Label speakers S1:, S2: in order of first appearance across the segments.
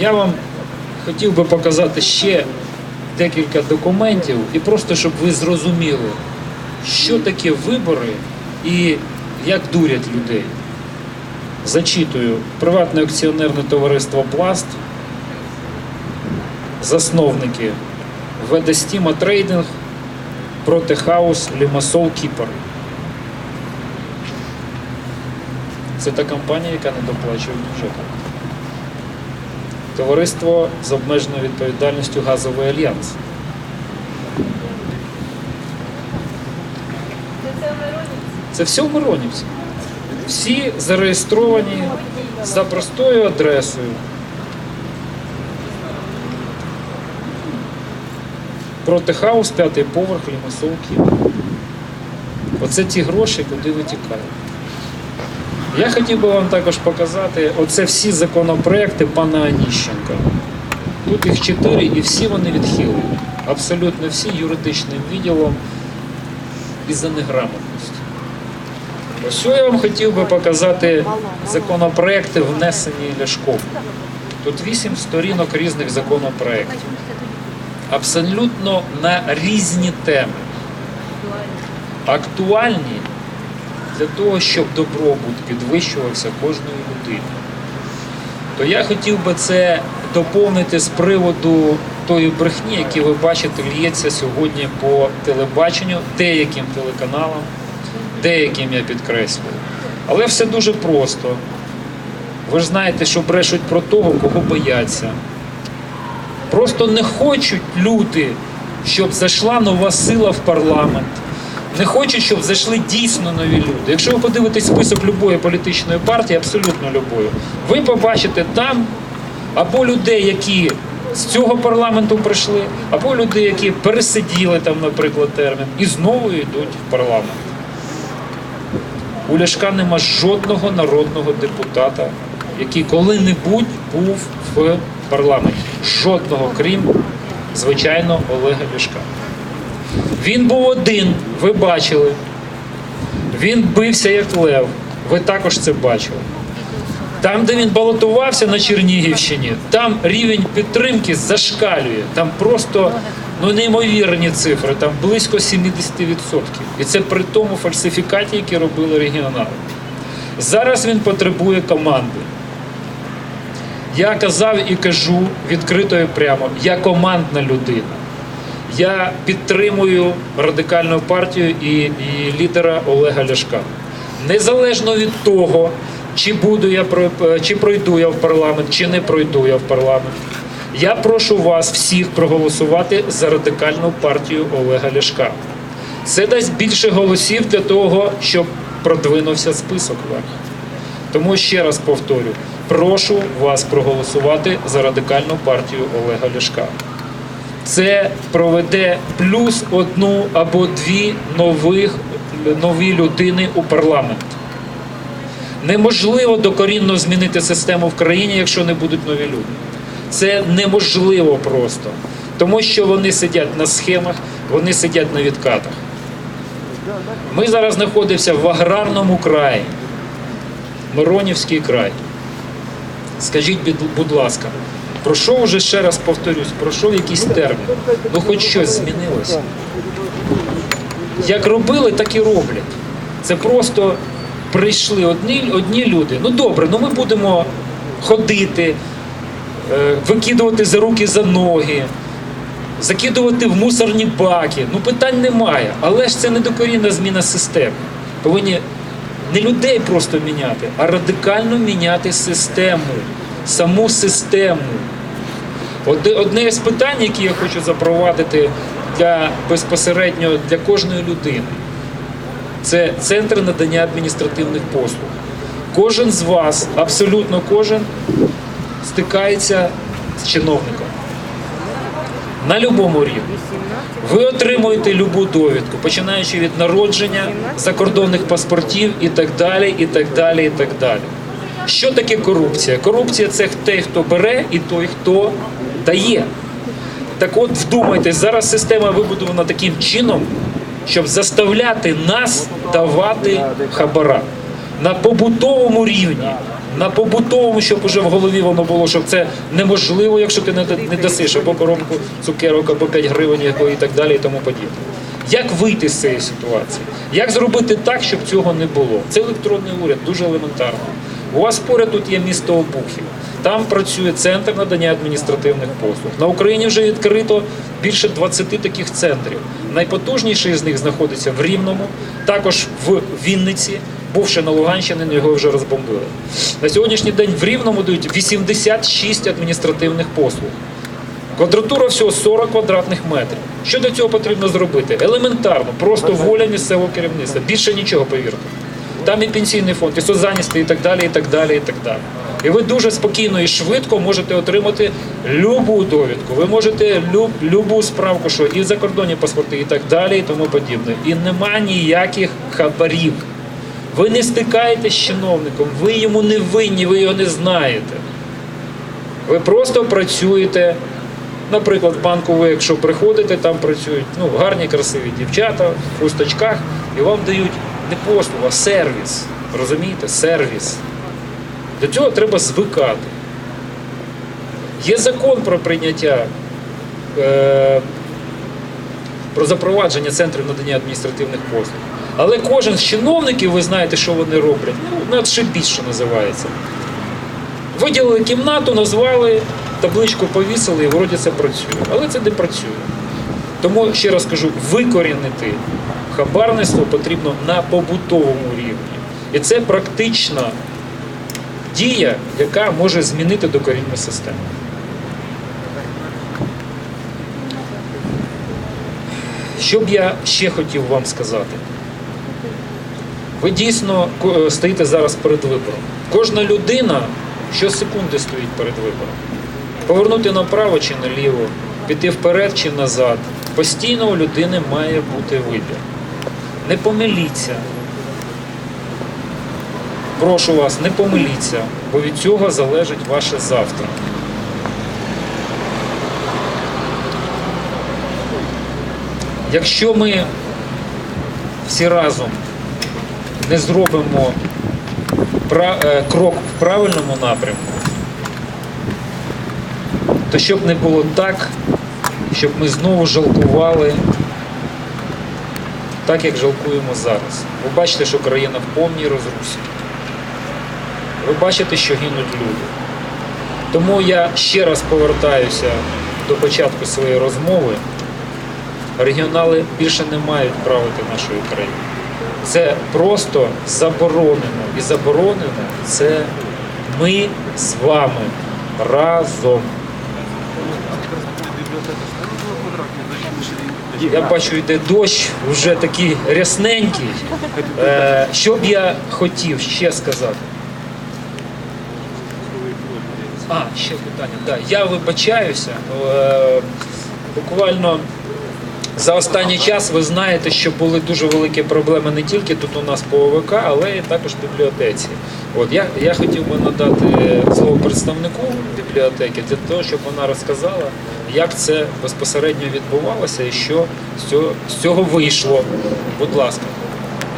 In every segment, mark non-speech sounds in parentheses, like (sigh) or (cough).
S1: Я вам хотів би показати ще декілька документів і просто щоб ви зрозуміли, що таке вибори і як дурять людей. Зачитую приватне акціонерне товариство Пласт, засновники Ведестіма Трейдинг проти Хаус Лімасол Кіпер. Це та компанія, яка не доплачує бюджету. Товариство з обмеженою відповідальністю Газовий альянс. Це все в Миронівці. Всі зареєстровані за простою адресою. Проти хаус, п'ятий поверх, лімасов Київ. Оце ті гроші, куди витікають. Я хотів би вам також показати, оце всі законопроекти пана Аніщенка. Тут їх чотири і всі вони відхилені. Абсолютно всі юридичним відділом із-за неграмотності. Ось я вам хотів би показати законопроекти, внесені Ляшком. Тут вісім сторінок різних законопроєктів. Абсолютно на різні теми. Актуальні для того, щоб добробут підвищувався кожної людини. То я хотів би це доповнити з приводу тої брехні, які ви бачите, лється сьогодні по телебаченню, деяким телеканалам, деяким я підкреслюю. Але все дуже просто. Ви ж знаєте, що брешуть про того, кого бояться. Просто не хочуть люди, щоб зайшла нова сила в парламент. Не хочуть, щоб зайшли дійсно нові люди. Якщо ви подивитесь список любої політичної партії, абсолютно любої, ви побачите там або людей, які з цього парламенту прийшли, або людей, які пересиділи там, наприклад, термін, і знову йдуть в парламент. У Ляшка нема жодного народного депутата, який коли-небудь був в парламенті. Жодного, крім, звичайно, Олега Ляшка. Він був один, ви бачили. Він бився як лев. Ви також це бачили. Там, де він балотувався на Чернігівщині, там рівень підтримки зашкалює. Там просто ну, неймовірні цифри, там близько 70%. І це при тому фальсифікаті, які робили регіонали. Зараз він потребує команди. Я казав і кажу відкрито і прямо, я командна людина. Я підтримую радикальну партію і, і лідера Олега Ляшка. Незалежно від того, чи буду я про- чи пройду я в парламент, чи не пройду я в парламент. Я прошу вас всіх проголосувати за радикальну партію Олега Ляшка. Це дасть більше голосів для того, щоб продвинувся список вверх. Тому ще раз повторю: прошу вас проголосувати за радикальну партію Олега Ляшка. Це проведе плюс одну або дві нових, нові людини у парламент. Неможливо докорінно змінити систему в країні, якщо не будуть нові люди. Це неможливо просто, тому що вони сидять на схемах, вони сидять на відкатах. Ми зараз знаходимося в аграрному краї, Миронівський край. Скажіть, будь- ласка, пройшов уже ще раз повторюсь, пройшов якийсь термін. Ну хоч щось змінилося. Як робили, так і роблять. Це просто прийшли одні, одні люди. Ну добре, ну ми будемо ходити, е, викидувати за руки за ноги, закидувати в мусорні баки. Ну питань немає. Але ж це не докорінна зміна системи. Повинні не людей просто міняти, а радикально міняти систему, саму систему. Одне, з питань, які я хочу запровадити для безпосередньо для кожної людини, це центр надання адміністративних послуг. Кожен з вас, абсолютно кожен, стикається з чиновником на будь-якому рівні. Ви отримуєте любу довідку, починаючи від народження, закордонних паспортів і так далі, і так далі, і так далі. Що таке корупція? Корупція це той, хто бере, і той, хто дає. Так от вдумайтесь, зараз система вибудована таким чином, щоб заставляти нас давати хабара на побутовому рівні, на побутовому, щоб уже в голові воно було, що це неможливо, якщо ти не, не дасиш або коробку цукерок, або 5 гривень і так далі, і тому подібне. Як вийти з цієї ситуації? Як зробити так, щоб цього не було? Це електронний уряд, дуже елементарно. У вас поряд тут є місто Обухів. Там працює центр надання адміністративних послуг. На Україні вже відкрито більше 20 таких центрів. Найпотужніший з них знаходиться в Рівному, також в Вінниці, бувши на Луганщині, його вже розбомбили. На сьогоднішній день в Рівному дають 86 адміністративних послуг. Квадратура всього 40 квадратних метрів. Що для цього потрібно зробити? Елементарно, просто воля місцевого керівництва. Більше нічого, повірте. Там і пенсійний фонд, і соцзанятість, і так далі, і так далі, і так далі. І ви дуже спокійно і швидко можете отримати любу довідку. Ви можете люб, любу справку, що і закордонні паспорти, і так далі, і тому подібне. І нема ніяких хабарів. Ви не стикаєтесь з чиновником, ви йому не винні, ви його не знаєте. Ви просто працюєте. Наприклад, в банку ви, якщо приходите, там працюють ну, гарні, красиві дівчата в хусточках, і вам дають не послугу, а сервіс. Розумієте? Сервіс. До цього треба звикати. Є закон про прийняття, е, про запровадження центрів надання адміністративних послуг. Але кожен з чиновників, ви знаєте, що вони роблять, ну, надшибіть, що називається. Виділили кімнату, назвали, табличку повісили і вроді це працює. Але це не працює. Тому ще раз кажу, викорінити хабарництво потрібно на побутовому рівні. І це практична дія, яка може змінити докорінну систему. Що б я ще хотів вам сказати? Ви дійсно стоїте зараз перед вибором. Кожна людина щосекунди стоїть перед вибором. Повернути направо чи наліво, піти вперед чи назад. Постійно у людини має бути вибір. Не помиліться. Прошу вас, не помиліться, бо від цього залежить ваше завтра. Якщо ми всі разом не зробимо е, крок в правильному напрямку, то щоб не було так, щоб ми знову жалкували так, як жалкуємо зараз. Ви бачите, що країна в повній розрусі. Ви бачите, що гинуть люди. Тому я ще раз повертаюся до початку своєї розмови. Регіонали більше не мають правити нашою країною. Це просто заборонено. І заборонено це ми з вами разом. Я бачу, йде дощ, вже такий рясненький. Е, що б я хотів ще сказати? А, ще питання. Да, я вибачаюся. Е, буквально за останній час ви знаєте, що були дуже великі проблеми не тільки тут у нас по ОВК, але і також в бібліотеці. От я, я хотів би надати слово представнику бібліотеки для того, щоб вона розказала, як це безпосередньо відбувалося і що з цього, з цього вийшло. Будь ласка.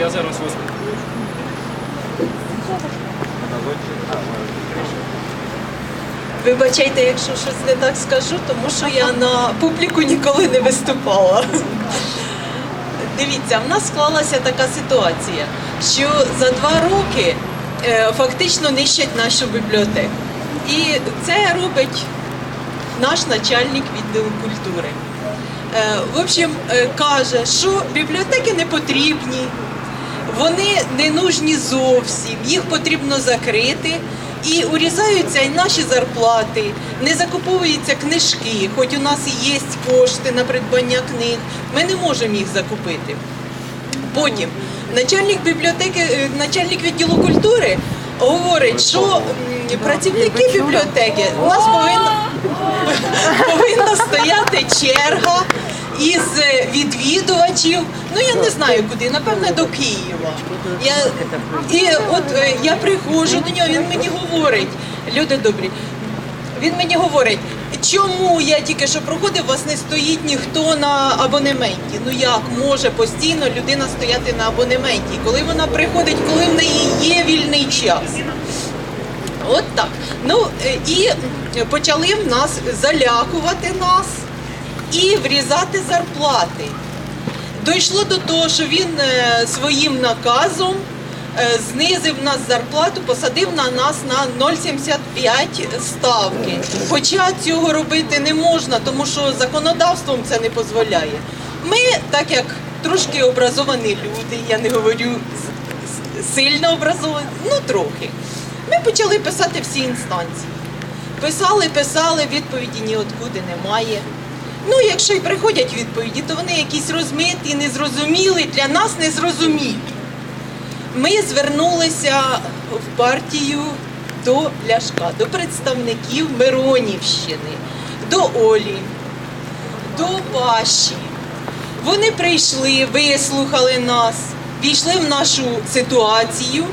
S1: Я зараз вас
S2: Вибачайте, якщо щось не так скажу, тому що я на публіку ніколи не виступала. Дивіться, в нас склалася така ситуація, що за два роки е, фактично нищать нашу бібліотеку. І це робить наш начальник відділу культури. Е, В общем, е, каже, що бібліотеки не потрібні, вони не нужні зовсім, їх потрібно закрити. І урізаються і наші зарплати, не закуповуються книжки, хоч у нас є кошти на придбання книг, ми не можемо їх закупити. Потім начальник бібліотеки, е, начальник відділу культури говорить, що працівники бібліотеки у нас повинно, (laughs) повинна стояти черга із е, відвідувачів. Ну я не знаю куди, напевне, до Києва. Я, і от е, я приходжу до нього, він мені говорить, люди добрі. Він мені говорить, чому я тільки що проходив, у вас не стоїть ніхто на абонементі. Ну як може постійно людина стояти на абонементі? Коли вона приходить, коли в неї є вільний час? От так. Ну е, і почали в нас залякувати нас і врізати зарплати. Дійшло до того, що він е, своїм наказом е, знизив нас зарплату, посадив на нас на 0,75 ставки. Хоча цього робити не можна, тому що законодавством це не дозволяє. Ми, так як трошки образовані люди, я не говорю сильно образовані, ну трохи. Ми почали писати всі інстанції. Писали, писали, відповіді ніоткуди немає. Ну, якщо й приходять відповіді, то вони якісь розмиті, незрозумілі, для нас незрозумілі. Ми звернулися в партію до Ляшка, до представників Миронівщини, до Олі, до Паші. Вони прийшли, вислухали нас, війшли в нашу ситуацію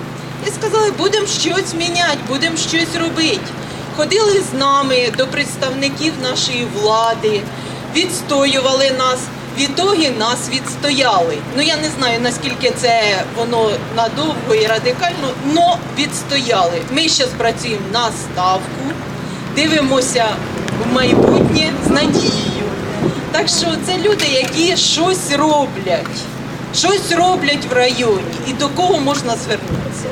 S2: і сказали, будемо щось міняти, будемо щось робити. Ходили з нами до представників нашої влади, відстоювали нас. Відтоді нас відстояли. Ну я не знаю наскільки це воно надовго і радикально, але відстояли. Ми зараз працюємо на ставку, дивимося в майбутнє з надією. Так що це люди, які щось роблять, щось роблять в районі. І до кого можна звернутися?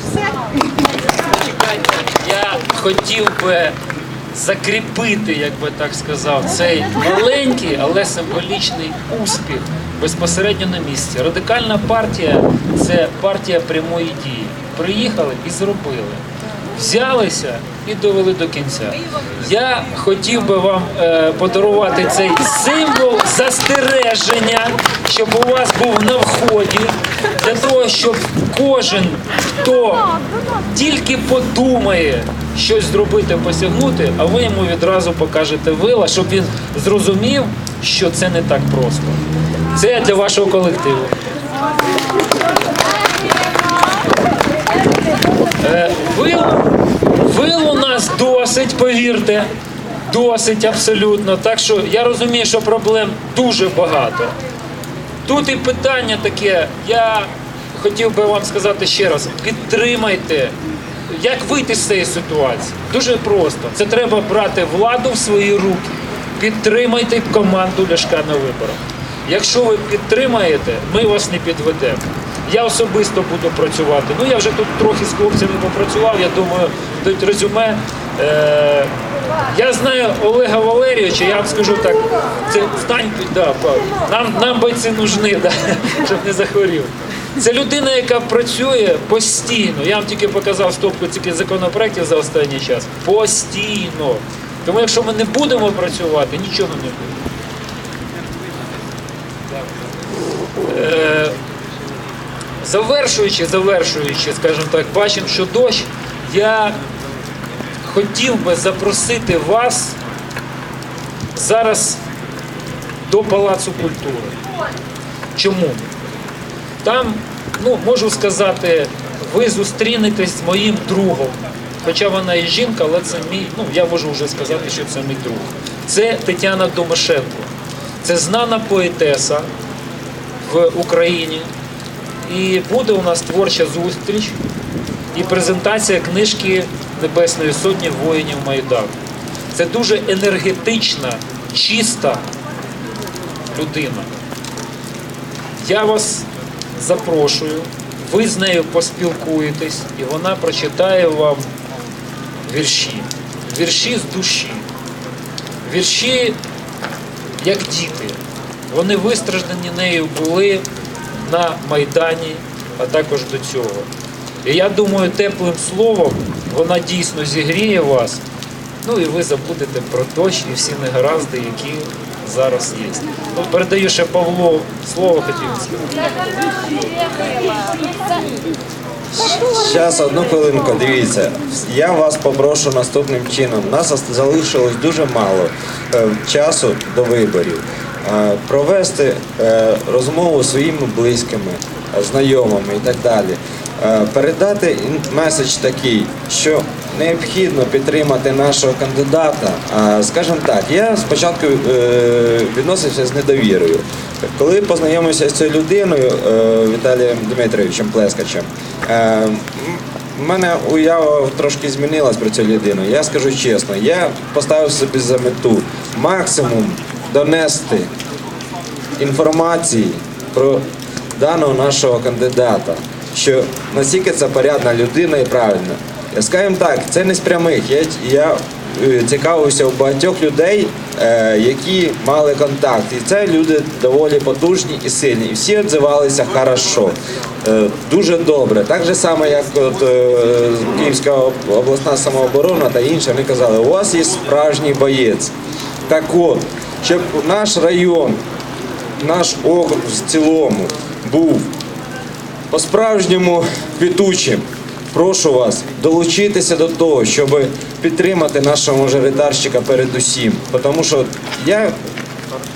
S2: Все.
S1: Я хотів би закріпити, як би так сказав, цей маленький, але символічний успіх безпосередньо на місці. Радикальна партія це партія прямої дії. Приїхали і зробили. Взялися і довели до кінця. Я хотів би вам е, подарувати цей символ застереження, щоб у вас був на вході, для того, щоб кожен, хто тільки подумає щось зробити, посягнути, а ви йому відразу покажете вила, щоб він зрозумів, що це не так просто. Це для вашого колективу. Е, Вил, вил у нас досить, повірте, досить абсолютно. Так що я розумію, що проблем дуже багато. Тут і питання таке, я хотів би вам сказати ще раз: підтримайте, як вийти з цієї ситуації. Дуже просто. Це треба брати владу в свої руки. Підтримайте команду Ляшка на виборах. Якщо ви підтримаєте, ми вас не підведемо. Я особисто буду працювати. Ну я вже тут трохи з хлопцями попрацював. Я думаю, дать резюме. Е- я знаю Олега Валерійовича, я вам скажу так, це стань, да, нам, нам бойці нужны, да, (laughs) щоб не захворів. Це людина, яка працює постійно. Я вам тільки показав стопку тільки законопроєктів за останній час. Постійно. Тому якщо ми не будемо працювати, нічого не буде. Е, завершуючи, завершуючи, скажімо так, бачимо, що дощ, я хотів би запросити вас зараз до Палацу культури. Чому? Там, ну, можу сказати, ви зустрінетесь з моїм другом. Хоча вона і жінка, але це мій, ну я можу вже сказати, що це мій друг. Це Тетяна Домашенко. Це знана поетеса в Україні. І буде у нас творча зустріч і презентація книжки Небесної Сотні воїнів Майдану. Це дуже енергетична, чиста людина. Я вас запрошую, ви з нею поспілкуєтесь, і вона прочитає вам вірші. Вірші з душі. Вірші як діти. Вони вистраждані нею були на Майдані, а також до цього. І я думаю, теплим словом вона дійсно зігріє вас. Ну і ви забудете про дощ і всі негаразди, які зараз є. Ну, передаю ще Павло слово хотів.
S3: Зараз одну хвилинку, дивіться. Я вас попрошу наступним чином. Нас залишилось дуже мало е, часу до виборів. Е, Провести е, розмову своїми близькими, е, знайомими і так далі. Е, Передати меседж такий, що необхідно підтримати нашого кандидата. Скажімо так, я спочатку е, відносився з недовірою. Коли познайомився з цією людиною, е, Віталієм Дмитровичем Плескачем, У мене уява трошки змінилась про цю людину. Я скажу чесно, я поставив собі за мету максимум донести інформації про даного нашого кандидата, що наскільки це порядна людина і правильна. Скажімо так, це не з прямих. Я, я е, цікавився у багатьох людей, е, які мали контакт. І це люди доволі потужні і сильні. І всі відзивалися хорошо, е, дуже добре. Так же само, як от, е, Київська обласна самооборона та інші, вони казали, у вас є справжній боєць. Так от, щоб наш район наш округ в цілому був по-справжньому квітучим. Прошу вас долучитися до того, щоб підтримати нашого мажоритарщика передусім. Тому що я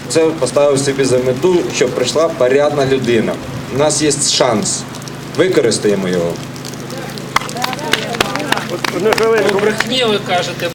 S3: це поставив собі за мету, щоб прийшла порядна людина. У нас є шанс. Використаємо його.
S1: Брехні ви кажете